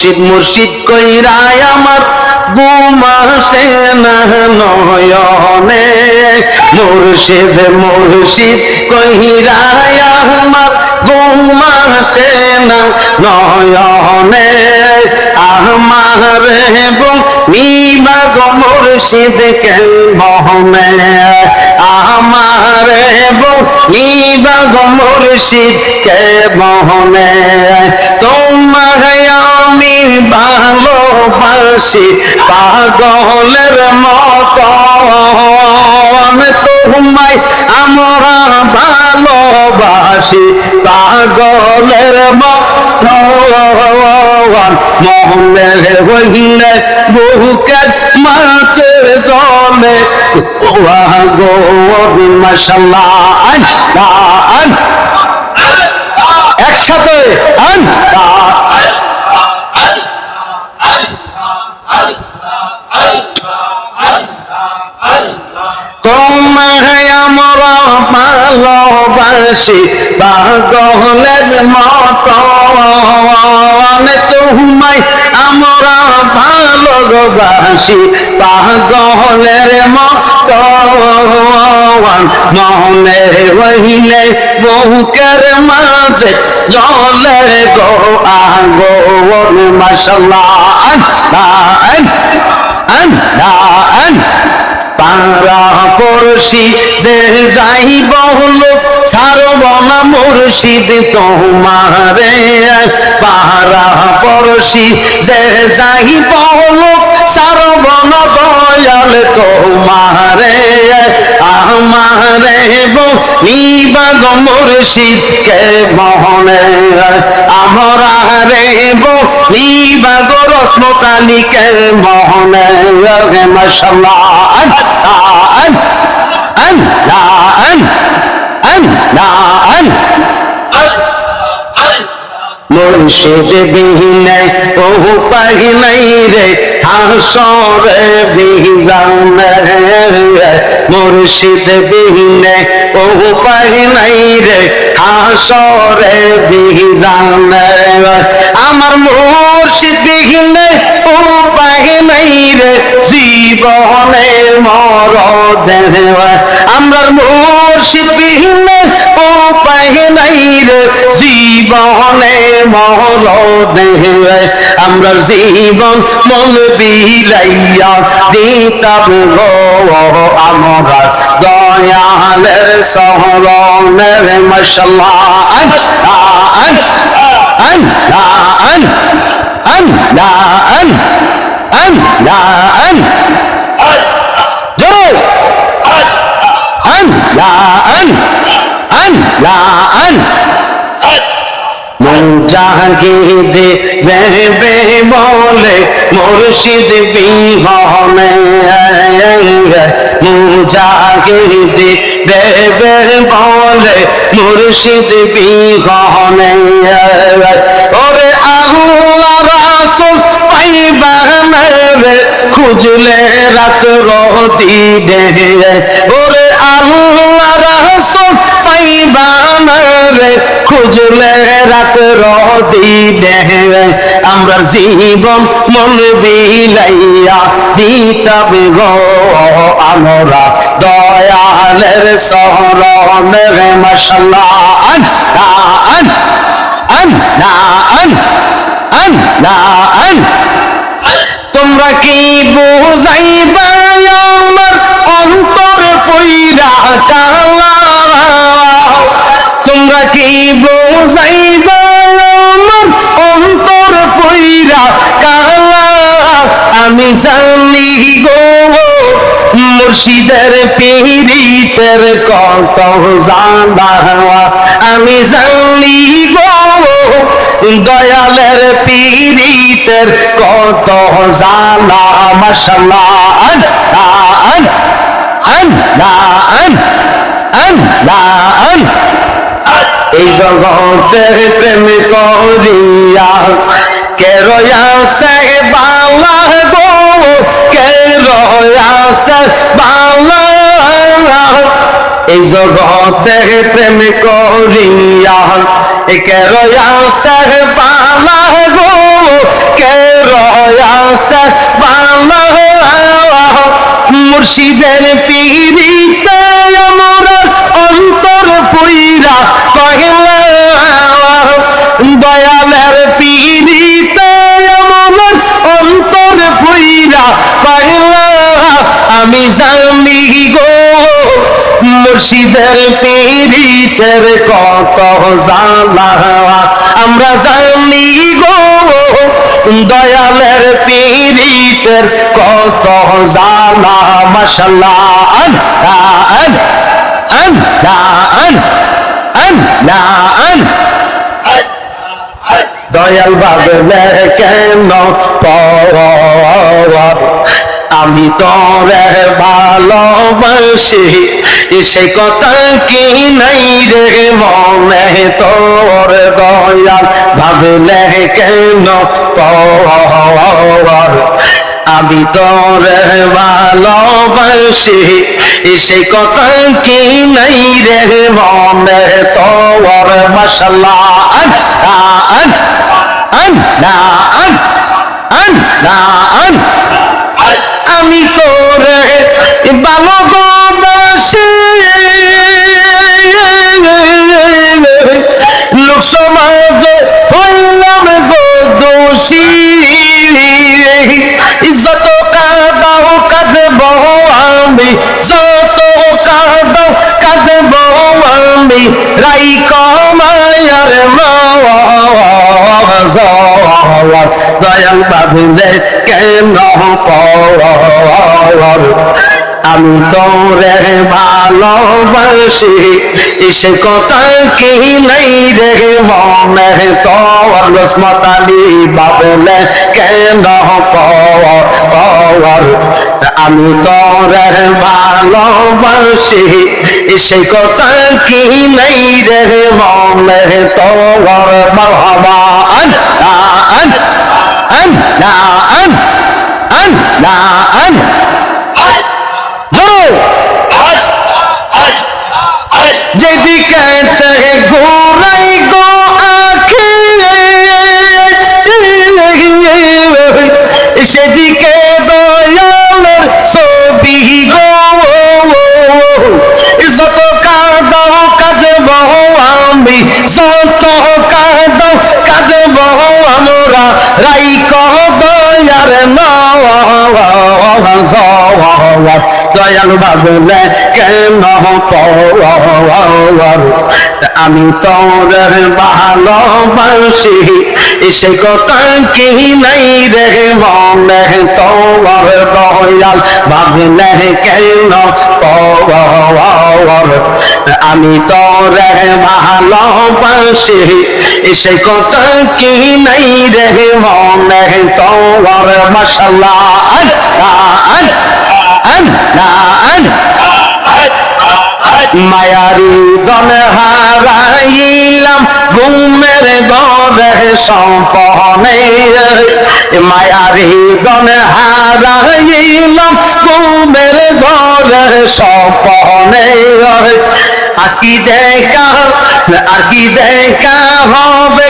শিব মুর্শিদ কইরাই আমার গুমাসে না নয়নে। মুর্শিদ মুর্শিদ কইরাই আমার গুমাসে না নয়নে। আমার নিবাগ মুর্শিদ কে মহনে আমার নিবাগ মুর্শিদ কে মহনে তোমার ভালোবাসি পাগলের মতো। আমি তোমায় আমরা ভালোবাসি পাগলের মতো। মহলে হইলে বুকের মাঝে জলে। গো একসাথে তোমায় আমরা ভালোবাসি পাগলের মত। আমি তোমায় ভালোবাসি পাগলের মত মনে হইলে বুকের মাঝে জলে গো আগো মশলা পারা পড়শি যে যাইব হলো সারব না মুর্শিদ তোমারে। পারা পড়শি, যে যাইব হলো সারব না দয়াল তোমারে। আমারে নিবাগ মুর্শিদ কে মহনে। আমরা রে নিবাগ রসমতালি কে মহনে মাসাল্লাহ أن لا أن أن لا أن مرشد بهنا وهو باغي ميري হাসরে বিজানে মুর্শিদ বিহীনে ও পাহি নাই রে। হাসরে বিজানে আমার মুর্শিদ বিহীনে পাহি নাই রে। জীবনে মর দেওয়া আমার মুর্শিদ বিহীনে পাহি নাই রে। জীবনে মর দেহে আমরা জীবন মন বিলাইয়া দিতাম গো আমরা দয়ালের সহরণের মশলা আন আন আন আন আন আন আন। মুজাহিদ বেবে বলে মুর্শিদ বিহনে। মুজাহিদ বেবে বলে মুর্শিদ বিহনে। ওরে রে খুঁজলে রাত রতি দে ওরে রাসূল পাইবা রে, খুঁজলে রাত দেহে আমরা জীবন মন বিলাইয়া দিতাম গো আমরা দয়ালের সহরণের মশলা আন আন আন আন আন আন। তোমরা কি বুঝাইবা জানি গো, মুর্শিদের পীড়িতের কত জানা আমি জানি গো, দয়ালের পীড়িতের কত জানা মশলা আন আন আন আন আন আন এই জগতের প্রেম করিয়া কে রয়াসে এই জগতে প্রেম করিয়া। কে রয়া সর বালা গো? কে রয়া সর বালা মুর্শিদের পিড়িতে আমার অন্ত আমি জানি গো, মুর্শিদের পীড়িতের কত জানা আমরা জানি গো, দয়ালের পীড়িতের কত জানা মশাল্লাহ আন আন আন আন আন আন দয়াল ভাবলে কেন পর আমি তোরে ভালোবাসি। সে কথা কি নাই রে মনে? তোর দয়াল ভাবলে কেন আমি তোরে ভালোবাসি। সে কথা কি নাই রে মনে? তোর মশলা আন না আন আন না আন। আমি তোরে ভালোবাসি। লোক সমাজে হইলাম গো দোষী। যত কাদাও, কাঁদব আমি। যত কাদাও, কাঁদব আমি। রাই কমায়ার মাওয়া দয়াল ভাবিলে কেন পর? আমি তোরে ভালোবাসি সে কথা কি নাই রে মনে? তোর রসমতালি বাবলে কেন পর? আমি তোরে ভালোবাসি সে কথা কি নাই রে মনে? তোর বাবা আন আন আন, না, আন আন, না, আন। ধরো। যেদিকে থেকে ঘোরাই গো আখি সেদিকে দয়াল কেন আমি তোর ভালোবাসি সে কথা কি নাই রে মনে তোর দয়াল ভাবলে কেন পর আমি তোর ভালোবাসি সে কথা কি নাই রে মনে তোর মশলা আন হারাইলাম ঘুমের গরে সম্পনে আজকি দেখা আর কি দেখা হবে?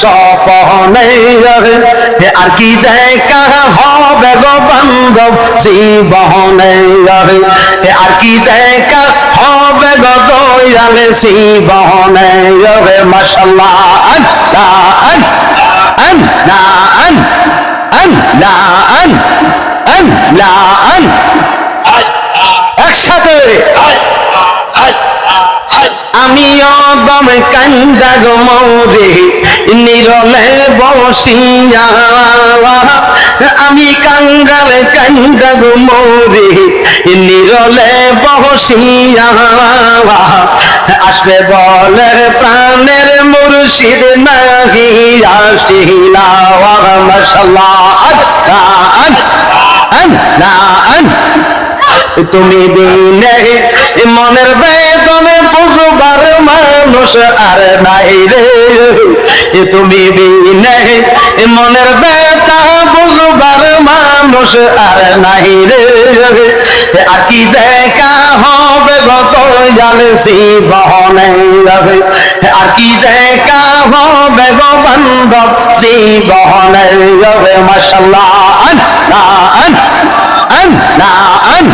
স্বপনে আর কি দেখা হবে গো বান্ধব জীবনে আর কি দেখা হবে গো দয়ালে জীবনে মশাল্লাহ আল্লাহ আন আন না আন আন না আন আন না আন একসাথে আমি কান্দা গো মৌরে, নিরলে বসিয়া। আমি কাঙ্গাল কান্দা গো মৌরে, নিরলে বসিয়া। আসবে বলে প্রাণের মুর্শিদ নাহি, আসিলা। আন তুমি দিনে মনের বুঝবার মানুষ আর নাই রে। তুমি বিনে মনের ব্যথা বুঝবার মানুষ আর নাই রে। আর কি দেখা হবে গত বহনে যাবে। আর কি দেখা হবে গো বান্ধব সি বহনে যাবে। মাশাল্লাহ আন, না, আন আন, না, আন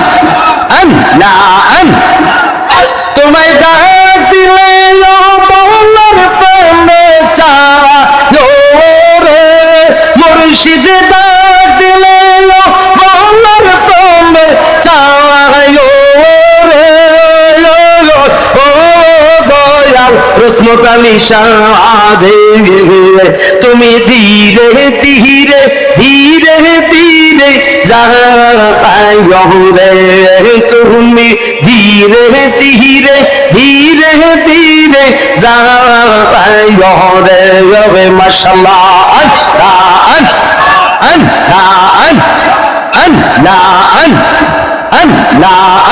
আন, না, আন। তোমায় রসমত আলী সাধে তুমি ধীরে ধীরে ধীরে ধীরে রে তুমি ধীরে ধীরে ধীরে ধীরে রে মশাল্লাহ আন আন আন আন আন আন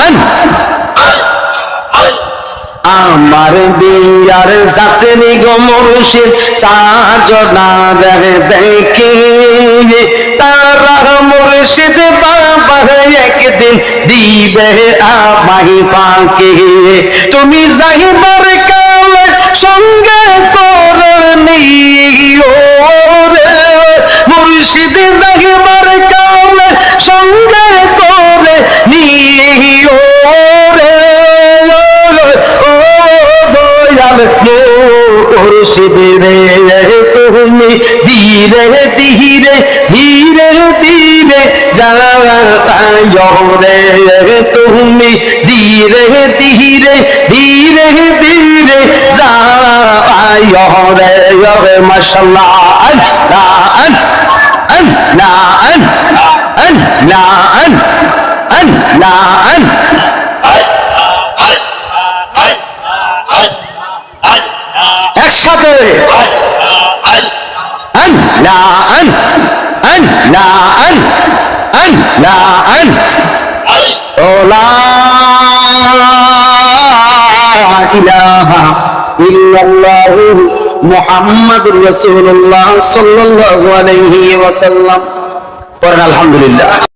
আন আমার বিয়ার সাথে গো মুর্শিদ সাজনা দেখি। তারা মুর্শিদ বাবা একদিন দিবে আমাই পাকে তুমি যাইবার কালে সঙ্গে করে তুমি ধীরে ধীরে ধীরে ধীরে রে তুমি ধীরে ধীরে ধীরে ধীরে রে মশাল্লাহ আল্লাহ আল্লাহ আল্লাহ আল্লাহ একসাথে আন আন আন লা আন আন লা আন ও লা ইলাহা ইল্লাল্লাহু মুহাম্মাদুর রাসূলুল্লাহ সাল্লাল্লাহু আলাইহি ওয়াসাল্লাম পড়েন আলহামদুলিল্লাহ।